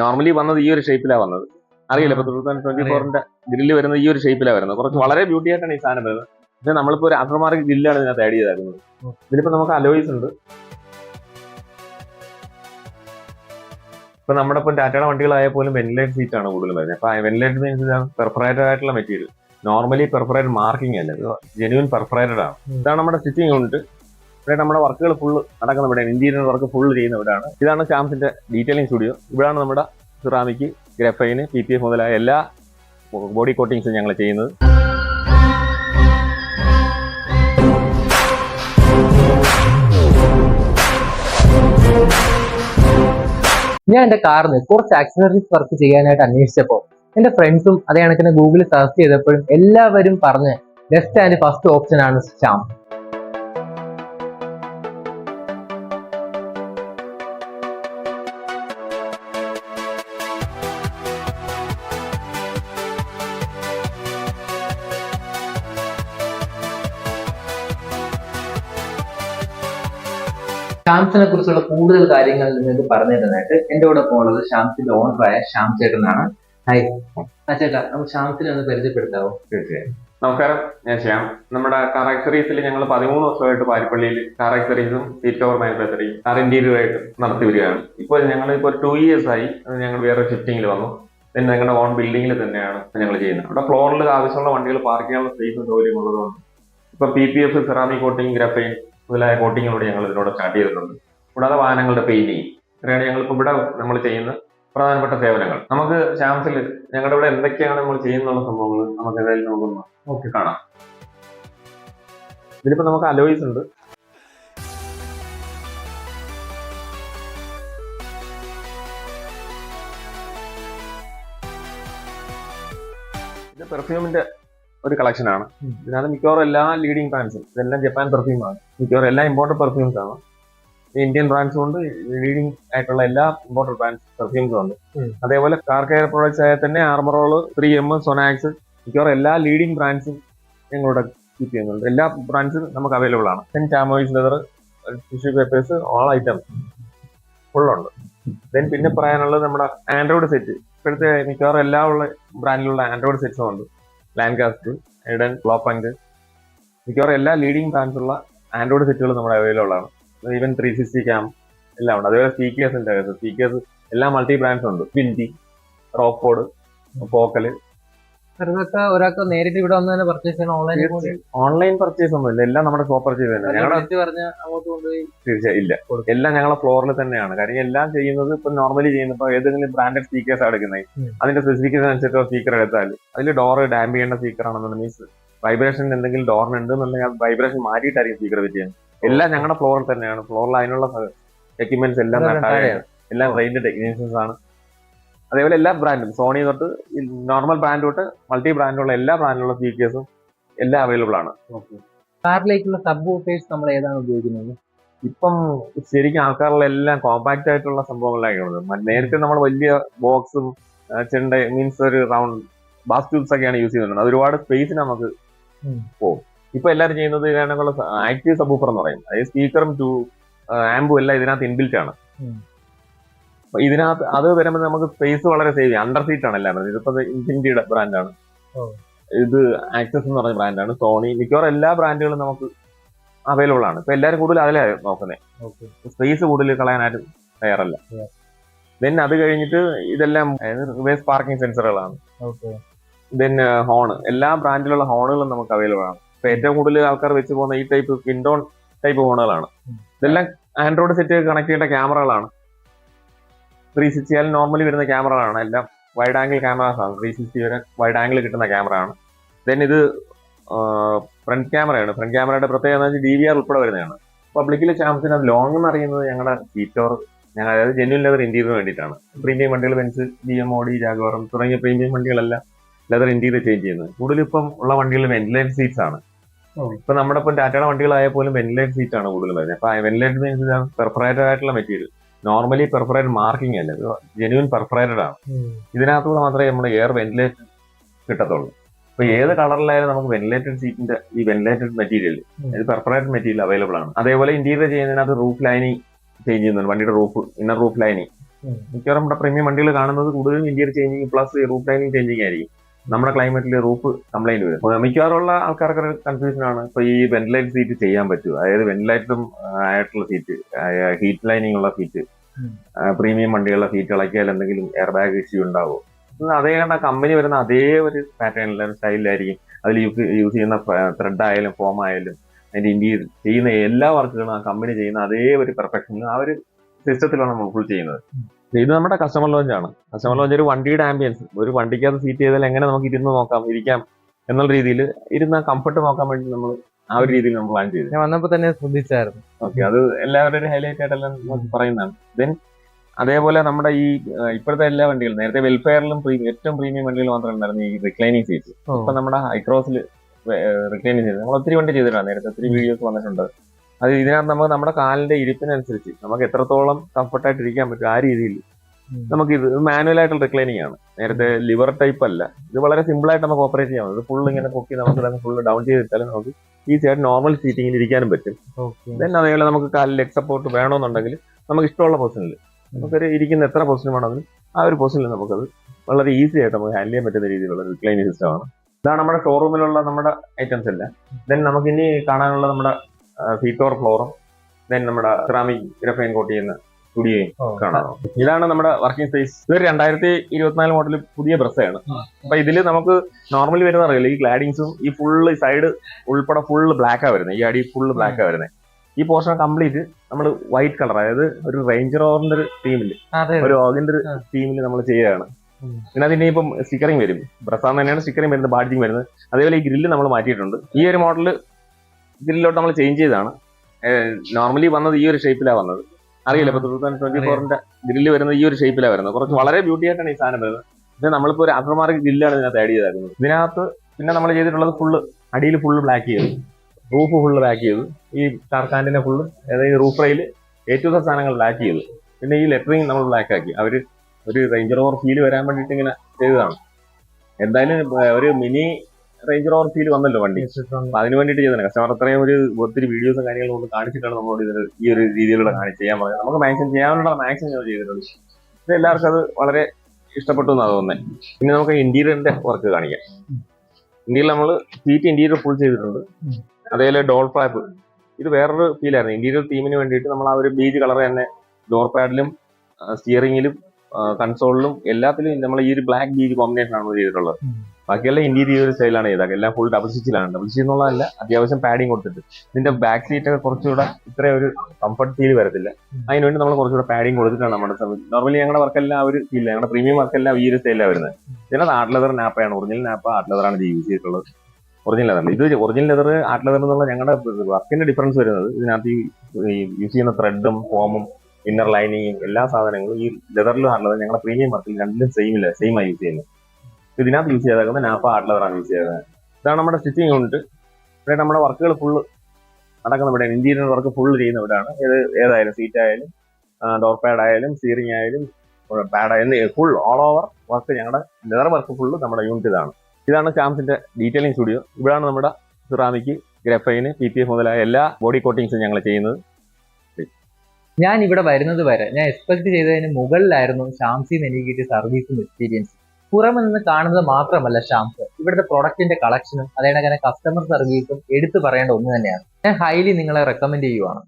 Normally വന്നത് ഈ ഒരു ഷേപ്പിലാണ് വന്നത്. അറിയില്ല? ഇപ്പൊ ടൂ തൗസൻഡ് ട്വന്റി ഫോറിന്റെ ഗ്രില്ല് വരുന്നത് ഈ ഒരു ഷേപ്പിലാണ് വരുന്നത്. കുറച്ച് വളരെ ബ്യൂട്ടി ആയിട്ടാണ് ഈ സാധനം വരുന്നത്. പക്ഷെ നമ്മളിപ്പോ ഒരു ആഫ്റ്റർ മാർക്കറ്റ് ഗ്രില്ലാണ് ഇതിനകത്ത് ആഡ് ചെയ്തായിരുന്നത് ഇതിലിപ്പോ നമുക്ക് അലോയിസ് ഉണ്ട്. ഇപ്പൊ നമ്മുടെ ഇപ്പം ടാറ്റയുടെ വണ്ടികളായ പോലും വെന്റിലേറ്റ് സീറ്റ് ആണ് കൂടുതലും വരുന്നത്. അപ്പൊ വെന്റിലേറ്റ് മീൻസ് പെർഫറേറ്റഡ് ആയിട്ടുള്ള മെറ്റീരിയൽ നോർമലി പെർഫറേറ്റഡ് മാർക്കിംഗ് അല്ല. ഇത് ജെന്യൂൻ പെർഫറേറ്റഡ് ആണ്. ഇതാണ് നമ്മുടെ സ്റ്റിച്ചിങ് യൂണിറ്റ് ഇവിടെ നമ്മുടെ വർക്കുകൾ ഫുള്ള് നടക്കുന്ന ഇവിടെ ഇന്റീരിയർ വർക്ക് ഫുള്ള് ചെയ്യുന്ന ഇവിടെയാണ്. ഇതാണ് ക്യാമ്പിന്റെ ഡീറ്റെയിലിംഗ് സ്റ്റുഡിയോ ഇവിടെയാണ് നമ്മുടെ ceramic graphene P P F മുതലായ എല്ലാ ബോഡി കോട്ടിങ്സും ഞങ്ങൾ ചെയ്യുന്നത്. ഞാൻ എന്റെ കാറിന് കുറച്ച് ആക്സസറീസ് വർക്ക് ചെയ്യാനായിട്ട് അന്വേഷിച്ചപ്പോൾ എന്റെ ഫ്രണ്ട്സും അതേ കണക്കിന് ഗൂഗിളിൽ സെർച്ച് ചെയ്തപ്പോഴും എല്ലാവരും പറഞ്ഞ് ബെസ്റ്റ് ആൻഡ് ഫസ്റ്റ് ഓപ്ഷൻ ആണ് ശ്യാം ഷാംസിനെ കുറിച്ചുള്ള കൂടുതൽ കാര്യങ്ങൾ നിങ്ങൾക്ക് പറഞ്ഞു തരുന്നതായിട്ട് എന്റെ കൂടെ പോകുന്നത് ഷാംസിന്റെ ഓണറായ ശ്യാം ചേട്ടനാണ്. ഹായ് ആ ചേട്ടാ. നമുക്ക് ഷാംസിനെ ഒന്ന് പരിചയപ്പെടുത്താവോ? തീർച്ചയായും. നമസ്കാരം. ഞാൻ ശ്യാം. നമ്മുടെ കാർ ആക്സറീസിൽ ഞങ്ങൾ പതിമൂന്ന് വർഷമായിട്ട് പാരിപ്പള്ളിയിൽ കാർ ആക്സറീസും സീറ്റ് കവർ മാനുഫാക്ചറിങ് കാർ ഇന്റീരിയറുമായിട്ട് നടത്തി വരികയാണ്. ഇപ്പോൾ ഞങ്ങൾ ഇപ്പോൾ ടു ഇയേഴ്സ് ആയി ഞങ്ങൾ വേറെ ഷിഫ്റ്റിംഗിൽ വന്നു. പിന്നെ ഞങ്ങളുടെ ഓൺ ബിൽഡിംഗിൽ തന്നെയാണ് ഞങ്ങൾ ചെയ്യുന്നത്. അവിടെ ഫ്ലോറിൽ ആവശ്യമുള്ള വണ്ടികൾ പാർക്ക് ചെയ്യാനുള്ള സ്പേസും സൗകര്യം ഉള്ളതുകൊണ്ട് ഇപ്പൊ P P F ceramic coating graphene മുതലായ കോട്ടിങ്ങിലൂടെ ഞങ്ങൾ ഇതിനോട് സ്റ്റാർട്ട് ചെയ്തിട്ടുണ്ട്. കൂടാതെ വാഹനങ്ങളുടെ പെയിന്റിങ്. ഇത്രയാണ് ഞങ്ങളിപ്പോൾ ഇവിടെ നമ്മൾ ചെയ്യുന്ന പ്രധാനപ്പെട്ട സേവനങ്ങൾ. നമുക്ക് ശാംസിൽ ഞങ്ങളുടെ ഇവിടെ എന്തൊക്കെയാണ് നമ്മൾ ചെയ്യുന്നുള്ള സംഭവങ്ങൾ നമുക്ക് ഏതായാലും നോക്കുന്ന നോക്കി കാണാം. ഇതിലിപ്പോൾ നമുക്ക് അലോയിസ് ഉണ്ട്. ഇത് പെർഫ്യൂമിന്റെ ഒരു കളക്ഷൻ ആണ്. ഇതിനകത്ത് മിക്കവാറും എല്ലാ ലീഡിങ് ബ്രാൻഡ്സും ഇതെല്ലാം ജപ്പാൻ പെർഫ്യൂമാണ് മിക്കവാറും എല്ലാ ഇമ്പോർട്ടഡ് പെർഫ്യൂംസ് ആണ്. ഇന്ത്യൻ ബ്രാൻഡ്സും കൊണ്ട് ലീഡിങ് ആയിട്ടുള്ള എല്ലാ ഇമ്പോർട്ടഡ് ബ്രാൻഡ്സ് പെർഫ്യൂംസും ഉണ്ട്. അതേപോലെ കാർ കെയർ പ്രോഡക്ട്സ് ആയാൽ തന്നെ ആർമറോൾ ത്രീ എം സൊനാക്സ് മിക്കവാറും എല്ലാ ലീഡിംഗ് ബ്രാൻഡ്സും ഞങ്ങളുടെ കീപ്പ് ചെയ്യുന്നുണ്ട്. എല്ലാ ബ്രാൻഡ്സും നമുക്ക് അവൈലബിൾ ആണ്. Then chamois leather tissue papers all items ഫുള്ളുണ്ട് then പിന്നെ പറയാനുള്ളത് നമ്മുടെ ആൻഡ്രോയിഡ് സെറ്റ് ഇപ്പോഴത്തെ മിക്കവാറും എല്ലാ ഉള്ള ബ്രാൻഡിലുള്ള ആൻഡ്രോയിഡ് സെറ്റ്സും ഉണ്ട്. ലാൻകാസ്റ്റ് എഡൻ ഗ്ലോപ്പങ്ക് മിക്കവാറും എല്ലാ ലീഡിംഗ് ബ്രാൻഡ്സുള്ള ആൻഡ്രോയിഡ് സെറ്റുകൾ നമ്മുടെ അവൈലബിൾ ആണ്. ഈവൻ ത്രീ സിക്സ്റ്റി ക്യാം എല്ലാം ഉണ്ട്. അതേപോലെ സ്പീക്കേഴ്സിന്റെ അകത്ത് സ്പീക്കേഴ്സ് എല്ലാ മൾട്ടി ബ്രാൻഡ്സ് ഉണ്ട്. ബിൻഡി റോക്കോഡ് പോക്കൽ ഇതൊക്കെ ഒരാൾക്ക് നേരിട്ട് ഇവിടെ വന്ന് തന്നെ പർച്ചേസ് ചെയ്യണം. ഓൺലൈനിൽ ഓൺലൈൻ പർച്ചേസ് ഒന്നും ഇല്ല. എല്ലാം നമ്മുടെ ഷോപ്പ് പർച്ചേസ് തന്നെ ഞങ്ങളുടെ പറഞ്ഞ അങ്ങോട്ട് കൊണ്ടുപോയി തീർച്ചയായും ഇല്ല. എല്ലാം ഞങ്ങളെ ഫ്ലോറിൽ തന്നെയാണ്. കാര്യം എല്ലാം ചെയ്യുന്നത് ഇപ്പൊ നോർമലി ചെയ്യുന്നത് ഇപ്പൊ ഏതെങ്കിലും ബ്രാൻഡഡ് സ്പീക്കേഴ്സ് എടുക്കുന്നത്. അതിന്റെ സ്പെസിഫിക്കേഷൻ അനുസരിച്ച് സ്പീക്കർ എടുത്താൽ അതിൽ ഡോർ ഡാമ്പ് ചെയ്യേണ്ട സ്പീക്കർ ആണെന്നുണ്ടെങ്കിൽ മീൻസ് വൈബ്രേഷൻ എന്തെങ്കിലും ഡോറിന് ഉണ്ട് എന്നുണ്ടെങ്കിൽ ആ വൈബ്രേഷൻ മാറ്റിയിട്ടായിരിക്കും സ്പീക്കർ വെച്ച് ചെയ്യുന്നത് എല്ലാം ഞങ്ങളുടെ ഫ്ലോറിൽ തന്നെയാണ്. ഫ്ലോറിൽ അതിനുള്ള എക്യുപ്മെന്റ്സ് എല്ലാം എല്ലാം എല്ലാം ട്രെയിൻഡ് ടെക്നീഷ്യൻസ് ആണ്. അതേപോലെ എല്ലാ ബ്രാൻഡും സോണി തൊട്ട് നോർമൽ ബ്രാൻഡ് തൊട്ട് മൾട്ടി ബ്രാൻഡുള്ള എല്ലാ ബ്രാൻഡിലുള്ള സ്പീക്കേഴ്സും എല്ലാം അവൈലബിൾ ആണ്. കാറിലേക്കുള്ള സബ് വൂഫേഴ്സ് നമ്മൾ ഏതാണ് ഉപയോഗിക്കുന്നത്? ഇപ്പം ശരിക്കും ആൾക്കാരിലെല്ലാം കോമ്പാക്ട് ആയിട്ടുള്ള സംഭവങ്ങളാണ് നേരത്തെ നമ്മൾ വലിയ ബോക്സും ചെണ്ട മീൻസ് ഒരു റൗണ്ട് ബാസ് ട്യൂബ്സ് ഒക്കെയാണ് യൂസ് ചെയ്യുന്നത് അത് ഒരുപാട് സ്പേസിന് നമുക്ക്. പോകും ഇപ്പൊ എല്ലാവരും ചെയ്യുന്നത് ഇതിനുള്ള ആക്റ്റീവ് സബൂഫർ എന്ന് പറയും. അതായത് സ്പീക്കറും ടു ആംബും എല്ലാം ഇതിനകത്ത് ഇൻബിൽറ്റ് ആണ്. ഇതിനകത്ത് അത് വരുമ്പോൾ നമുക്ക് സ്പേസ് വളരെ സേവ് ചെയ്യാം. അണ്ടർ സീറ്റ് ആണ് എല്ലാം. ഇതിപ്പോ ഇൻഫിനിറ്റിയുടെ ബ്രാൻഡാണ്. ഇത് ആക്സസ് എന്ന് പറഞ്ഞ ബ്രാൻഡാണ് സോണി മിക്കവാറും എല്ലാ ബ്രാൻഡുകളും നമുക്ക് അവൈലബിൾ ആണ്. ഇപ്പൊ എല്ലാവരും കൂടുതൽ അതിലാണ് നോക്കുന്നത് സ്പേസ് കൂടുതൽ കളയാനായിട്ട് തയ്യാറല്ല. ദെൻ അത് കഴിഞ്ഞിട്ട് ഇതെല്ലാം റിവേഴ്സ് പാർക്കിംഗ് സെൻസറുകളാണ് ദെൻ ഹോണ് എല്ലാ ബ്രാൻഡിലുള്ള ഹോണുകളും നമുക്ക് അവൈലബിൾ ആണ്. ഇപ്പൊ ഏറ്റവും കൂടുതൽ ആൾക്കാർ വെച്ച് പോകുന്ന ഈ ടൈപ്പ് കിൻഡോൺ ടൈപ്പ് ഹോണുകളാണ് ഇതെല്ലാം ആൻഡ്രോയിഡ് സെറ്റ് കണക്ട് ചെയ്യേണ്ട ക്യാമറകളാണ് ത്രീ സിക്സ്റ്റി ആയാലും നോർമലി വരുന്ന ക്യാമറകളാണ് എല്ലാം വൈഡ് ആംഗിൾ ക്യാമറാസ് ആണ്. ത്രീ സിക്സ്റ്റി വരെ വൈഡ് ആംഗിൾ കിട്ടുന്ന ക്യാമറ ആണ്. ദെൻ ഇത് ഫ്രണ്ട് ക്യാമറയാണ് ഫ്രണ്ട് ക്യാമറയുടെ പ്രത്യേകത എന്ന് വെച്ചാൽ ഡി വി ആർ ഉൾപ്പെടെ വരുന്നതാണ്. പബ്ലിക്കിൽ ചാംസിന് അത് ലോങ് എന്ന് അറിയുന്നത് ഞങ്ങളുടെ സീറ്റോർ ഞങ്ങൾ അതായത് ജെന്യൂൻ ലെതർ ഇന്റീരിയർ വേണ്ടിയിട്ടാണ്. പ്രീമിയം വണ്ടികൾ ബെൻസ് ബി എം ഓഡി ജാഗോറം തുടങ്ങിയ പ്രീമിയം വണ്ടികളെല്ലാം ലെതർ ഇന്ത്യയിൽ ചേഞ്ച് ചെയ്യുന്നത്. കൂടുതലും ഇപ്പം ഉള്ള വണ്ടികൾ വെന്റിലേറ്റ് സീറ്റ്സ് ആണ്. ഇപ്പൊ നമ്മുടെ ഇപ്പം ടാറ്റയുടെ വണ്ടികളായ പോലും വെന്റിലേറ്റ് സീറ്റ് ആണ് കൂടുതൽ വരുന്നത്. അപ്പൊ വെന്റിലേറ്റർ മീൻസ് പെർഫറേറ്റഡ് ആയിട്ടുള്ള മെറ്റീരിയൽ നോർമലി പെർഫറേറ്റഡ് മാർക്കിംഗ് അല്ല? ജെന്യൂൻ പെർഫറേറ്റഡ് ആണ്. ഇതിനകത്തൂടെ മാത്രമേ നമ്മൾ എയർ വെന്റിലേറ്റഡ് കിട്ടത്തുള്ളൂ. അപ്പൊ ഏത് കളറിലായാലും നമുക്ക് വെന്റിലേറ്റഡ് സീറ്റിന്റെ ഈ ventilated material perforated material available ആണ്. അതേപോലെ ഇന്റീരിയർ ചെയ്യുന്നതിനകത്ത് റൂഫ് ലൈനിങ് ചേഞ്ച് ചെയ്യുന്നുണ്ട്. വണ്ടിയുടെ റൂഫ് ഇന്നർ റൂഫ് ലൈനിങ്. മിക്കവാറും നമ്മുടെ പ്രീമിയം വണ്ടികൾ കാണുന്നത് കൂടുതലും interior changing plus roof lining changing ആയിരിക്കും. നമ്മുടെ ക്ലൈമറ്റിൽ റൂഫ് കംപ്ലൈന്റ് വരും. അപ്പോൾ മിക്കവാറുള്ള ആൾക്കാർക്ക് കൺഫ്യൂഷൻ ആണ്. ഇപ്പൊ ഈ വെന്റിലേറ്റ് സീറ്റ് ചെയ്യാൻ പറ്റുമോ അതായത് വെന്റിലേറ്ററും ആയിട്ടുള്ള സീറ്റ് ഹീറ്റ് ലൈനിങ് ഉള്ള സീറ്റ് പ്രീമിയം വണ്ടികളുടെ സീറ്റ് ഇളക്കിയാൽ എന്തെങ്കിലും എയർ ബാഗ് ഇഷ്യൂ ഉണ്ടാവുമോ ഇത് അതേ കണ്ട കമ്പനി വരുന്ന അതേ ഒരു പാറ്റേണിൽ സ്റ്റൈലിലായിരിക്കും അതിൽ യൂസ് യൂസ് ചെയ്യുന്ന ത്രെഡ് ആയാലും ഫോം ആയാലും അതിന്റെ ഇന്ത്യയിൽ ചെയ്യുന്ന എല്ലാ വർക്കുകളും ആ കമ്പനി ചെയ്യുന്ന അതേ ഒരു പെർഫെക്ഷനിൽ ആ ഒരു സിസ്റ്റത്തിലാണ് നമ്മൾ ഫുൾ ചെയ്യുന്നത്. ഇത് നമ്മുടെ കസ്റ്റമർ ലോഞ്ച് ആണ്. കസ്റ്റമർ ലോഞ്ച് ഒരു വണ്ടിയുടെ ആംബിയൻസ് ഒരു വണ്ടിക്കകത്ത് സീറ്റ് ചെയ്താൽ എങ്ങനെ നമുക്ക് ഇരുന്ന് നോക്കാം ഇരിക്കാം എന്നുള്ള രീതിയിൽ ഇരുന്ന കംഫർട്ട് നോക്കാൻ വേണ്ടി നമ്മൾ ആ ഒരു രീതിയിൽ നമ്മൾ പ്ലാൻ ചെയ്തു. ഞാൻ വന്നപ്പോ തന്നെ ശ്രദ്ധിച്ചായിരുന്നു. ഓക്കെ അത് എല്ലാവരുടെ ഒരു ഹൈലൈറ്റ് ആയിട്ടെല്ലാം നമുക്ക് പറയുന്നതാണ്. ദെൻ അതേപോലെ നമ്മുടെ ഈ ഇപ്പോഴത്തെ എല്ലാ വണ്ടികളും നേരത്തെ വെൽഫെയറിലും ഏറ്റവും പ്രീമിയം വണ്ടികൾ മാത്രമേ ഉണ്ടായിരുന്നു ഈ റിക്ലൈനിങ് സീറ്റ്. ഇപ്പൊ നമ്മുടെ ഹൈക്രോസിൽ റിക്ലൈനിങ് ചെയ്ത് നമ്മൾ ഒത്തിരി വണ്ടി ചെയ്തിട്ടാണ് നേരത്തെ ഒത്തിരി വീഡിയോസ് വന്നിട്ടുണ്ട്. അത് ഇതിനകത്ത് നമുക്ക് നമ്മുടെ കാലിന്റെ ഇരിപ്പിനനുസരിച്ച് നമുക്ക് എത്രത്തോളം കംഫർട്ടായിട്ട് ഇരിക്കാൻ പറ്റും ആ രീതിയിൽ. നമുക്ക് ഇത് മാനുവൽ ആയിട്ടുള്ള റിക്ലൈനിങ് ആണ്. നേരത്തെ ലിവർ ടൈപ്പ് അല്ല. ഇത് വളരെ സിമ്പിൾ ആയിട്ട് നമുക്ക് ഓപ്പറേറ്റ് ചെയ്യാം. ഇത് ഫുൾ ഇങ്ങനെ പൊക്കി നമുക്ക് ഫുൾ ഡൗൺ ചെയ്തിട്ടാലും നമുക്ക് ഈസി ആയിട്ട് നോർമൽ സീറ്റിംഗിൽ ഇരിക്കാനും പറ്റും. ദെൻ അതേപോലെ നമുക്ക് കാലിൽ ലെഗ് സപ്പോർട്ട് വേണമെന്നുണ്ടെങ്കിൽ നമുക്ക് ഇഷ്ടമുള്ള പൊസിഷനിൽ നമുക്കൊരു ഇരിക്കുന്ന എത്ര പൊസിഷൻ വേണമെങ്കിലും ആ ഒരു പൊസിഷനിൽ നമുക്കത് വളരെ ഈസി ആയിട്ട് നമുക്ക് ഹാൻഡിൽ ചെയ്യാൻ പറ്റുന്ന രീതിയിലുള്ള റിക്ലൈനിങ് സിസ്റ്റമാണ് ഇതാണ് നമ്മുടെ ഷോറൂമിലുള്ള നമ്മുടെ ഐറ്റംസ് എല്ലാം. ദെൻ നമുക്ക് ഇനി കാണാനുള്ള നമ്മുടെ സീറ്റോർ ഫ്ലോറും ദെൻ നമ്മുടെ സെറാമിക് ഗ്രഫൈൻ കോട്ടി ചെയ്യുന്ന സ്റ്റുഡിയോയും കാണാം. ഇതാണ് നമ്മുടെ വർക്കിംഗ് സ്പേസ് ഇതൊരു രണ്ടായിരത്തി ഇരുപത്തിനാല് മോഡൽ പുതിയ ബ്രസ്സാണ് അപ്പൊ ഇതിൽ നമുക്ക് നോർമലി വരുന്ന അറിയില്ല ഈ ക്ലാഡിങ്സും ഈ ഫുള്ള് സൈഡ് ഉൾപ്പെടെ ഫുള്ള് ബ്ലാക്കാ വരുന്നത് ഈ അടി ഫുള്ള് ബ്ലാക്കാ വരുന്നത് ഈ പോർഷൻ കംപ്ലീറ്റ് നമ്മൾ വൈറ്റ് കളർ അതായത് ഒരു റേഞ്ചർ ഓവറിന്റെ ഒരു ടീമിൽ ഒരു ഓഗിന്റെ ഒരു തീമിൽ ടീമിൽ നമ്മൾ ചെയ്യുകയാണ്. പിന്നെ അതിന്റെ ഇപ്പം സ്റ്റിക്കറിംഗ് വരും. ബ്രസാന്ന് തന്നെയാണ് സ്റ്റിക്കറിംഗ് വരുന്നത് ബാഡ്ജിങ് വരുന്നത്. അതേപോലെ ഈ ഗ്രില്ല് നമ്മൾ മാറ്റിയിട്ടുണ്ട്. ഈ ഒരു മോഡൽ ഗ്രില്ലിലോട്ട് നമ്മൾ ചേഞ്ച് ചെയ്താണ് നോർമലി വന്നത് ഈ ഒരു ഷേപ്പിലാണ് വന്നത്. അറിയില്ല ഇപ്പൊ ടൂ തൗസൻഡ് ട്വന്റി ഫോറിന്റെ ഗ്രില്ല് വരുന്നത് ഈ ഒരു ഷേപ്പിലാണ് വരുന്നത്. കുറച്ച് വളരെ ബ്യൂട്ടി ആയിട്ടാണ് ഈ സാധനം വരുന്നത്. ഇത് നമ്മളിപ്പോ ഒരു അഫർമാർക്ക് ഗ്രില്ലാണ് ഇതിനകത്ത് ആഡ് ചെയ്തായിരുന്നത് ഇതിനകത്ത് പിന്നെ നമ്മൾ ചെയ്തിട്ടുള്ളത് ഫുള്ള് അടിയിൽ ഫുള്ള് ബ്ലാക്ക് ചെയ്തു. റൂഫ് ഫുള്ള് ബ്ലാക്ക് ചെയ്തു. ഈ കാർക്കാൻഡിനെ ഫുള്ള് അതായത് റൂഫ് റെയിൽ ഏറ്റവും സാധനങ്ങൾ ബ്ലാക്ക് ചെയ്തു. പിന്നെ ഈ ലെറ്ററിങ് നമ്മൾ ബ്ലാക്ക് ആക്കി. അവർ ഒരു റേഞ്ചർ ഓവർ ഫീൽ വരാൻ വേണ്ടിയിട്ട് ഇങ്ങനെ ചെയ്തതാണ്. എന്തായാലും ഒരു മിനി റേഞ്ചർ റോവർ ഫീൽ വന്നല്ലോ വണ്ടി. അപ്പൊ അതിന് വേണ്ടിയിട്ട് ചെയ്തതാണ്. കസ്റ്റമർ അത്രയും ഒരു ഒത്തിരി വീഡിയോസും കാര്യങ്ങളും കൊണ്ട് കാണിച്ചിട്ടാണ് നമ്മളോട് ഇതിന് ഈ ഒരു രീതിയിലൂടെ കാണിച്ച് ചെയ്യാൻ പറയുന്നത് നമുക്ക് മാക്സിമം ചെയ്യാനുള്ള മാക്സിമം ഞങ്ങൾ ചെയ്തിട്ടുണ്ട് ഇത് എല്ലാവർക്കും അത് വളരെ ഇഷ്ടപ്പെട്ടു എന്നാണ് തോന്നുന്നത് പിന്നെ നമുക്ക് ഇന്റീരിയറിന്റെ വർക്ക് കാണിക്കാം. ഇന്ത്യയിൽ നമ്മൾ സീറ്റ് ഇന്റീരിയർ ഫുൾ ചെയ്തിട്ടുണ്ട്. അതേപോലെ ഡോൾ ഫ്ലാപ്പ് ഇത് വേറൊരു ഫീലായിരുന്നു ഇന്റീരിയർ തീമിന് വേണ്ടിയിട്ട് നമ്മൾ ആ ഒരു ബീജ് കളർ തന്നെ ഡോർ പാഡിലും സ്റ്റിയറിംഗിലും കൺസോളിലും എല്ലാത്തിലും നമ്മൾ ഈ ഒരു ബ്ലാക്ക് ബീജ് കോമ്പിനേഷൻ ആണ് ചെയ്തിട്ടുള്ളത്. ബാക്കിയെല്ലാം ഇന്റീരിയർ സ്റ്റൈലാണ് ചെയ്തത്. എല്ലാം ഫുൾ ഡബിൾ സ്റ്റിച്ചിലാണ് ഡബിൾ സ്റ്റിച്ച് എന്നുള്ളതല്ല അത്യാവശ്യം പാഡിങ് കൊടുത്തിട്ട്. ഇതിന്റെ ബാക്ക് സീറ്റ് ഒക്കെ കുറച്ചുകൂടെ ഇത്ര ഒരു കംഫർട്ട് ഫീൽ വരത്തില്ല. അതിനുവേണ്ടി നമ്മൾ കുറച്ചുകൂടെ പാഡിങ് കൊടുത്തിട്ടാണ് നമ്മുടെ നോർമലി ഞങ്ങളുടെ വർക്കെല്ലാം ആ ഒരു ഫീൽ ഞങ്ങളുടെ പ്രീമിയം വർക്കെല്ലാം ഈ ഒരു സ്റ്റൈലാണ് വരുന്നത്. ഇതിനകത്ത് ആർട്ട് ലെതർ നാപ്പയാണ് ഒറിജിനൽ നാപ്പ ആർട്ട് ലെതറാണ് ജീവി ചെയ്തിട്ടുള്ളത് ഒറിജിനൽ ലെതർ ഇത് ഒറിജിനൽ ലെതർ ആർട്ട് ലെതർ എന്നുള്ള ഞങ്ങളുടെ വർക്കിന്റെ ഡിഫറൻസ് വരുന്നത്. ഇതിനകത്ത് ഈ യൂസ് ചെയ്യുന്ന ത്രെഡും ഫോമും ഇന്നർ ലൈനിങ്ങും എല്ലാ സാധനങ്ങളും ഈ ലെതറിലും ആർട്ട് ലെതർ ഞങ്ങളുടെ പ്രീമിയം വർക്കിൽ രണ്ടിലും ഇല്ല സെയിം ആയി യൂസ് ചെയ്യുന്നത്. ഇതിനകത്ത് യൂസ് ചെയ്തേക്കുന്നത് നാപ്പ ആർട്ട് ലെതറാണ് യൂസ് ചെയ്തത്. ഇതാണ് നമ്മുടെ സ്റ്റിച്ചിങ് യൂണിറ്റ് ഇവിടെ നമ്മുടെ വർക്കുകൾ ഫുള്ള് നടക്കുന്ന ഇവിടെയാണ്. ഇന്റീരിയർ വർക്ക് ഫുള്ള് ചെയ്യുന്ന ഇവിടെയാണ്. ഏത് ഏതായാലും സീറ്റ് ആയാലും ഡോർ പാഡ് ആയാലും സീറിംഗ് ആയാലും പാഡ് ആയാലും ഫുൾ ഓൾ ഓവർ വർക്ക് ഞങ്ങളുടെ ലെതർ വർക്ക് ഫുള്ള് നമ്മുടെ യൂണിറ്റ് ഇതാണ്. ഇതാണ് ചാംസിന്റെ ഡീറ്റെയിലിംഗ് സ്റ്റുഡിയോ ഇവിടെയാണ് നമ്മുടെ ceramic graphene P P F മുതലായ എല്ലാ ബോഡി കോട്ടിങ്സും ഞങ്ങൾ ചെയ്യുന്നത്. ഞാൻ ഇവിടെ വരുന്നത് വരെ ഞാൻ എക്സ്പെക്ട് ചെയ്തതിന് മുകളിലായിരുന്നു ഷാംസിന്ന് എനിക്ക് കിട്ടിയ സർവീസും എക്സ്പീരിയൻസ് പുറമെ നിന്ന് കാണുന്നത് മാത്രമല്ല ഷാംസ് ഇവിടുത്തെ പ്രൊഡക്റ്റിന്റെ കളക്ഷനും അതേ കണക്ക് കസ്റ്റമർ സർവീസും എടുത്തു പറയേണ്ട ഒന്ന് തന്നെയാണ്. ഞാൻ ഹൈലി നിങ്ങളെ റെക്കമെൻഡ് ചെയ്യുവാണ്.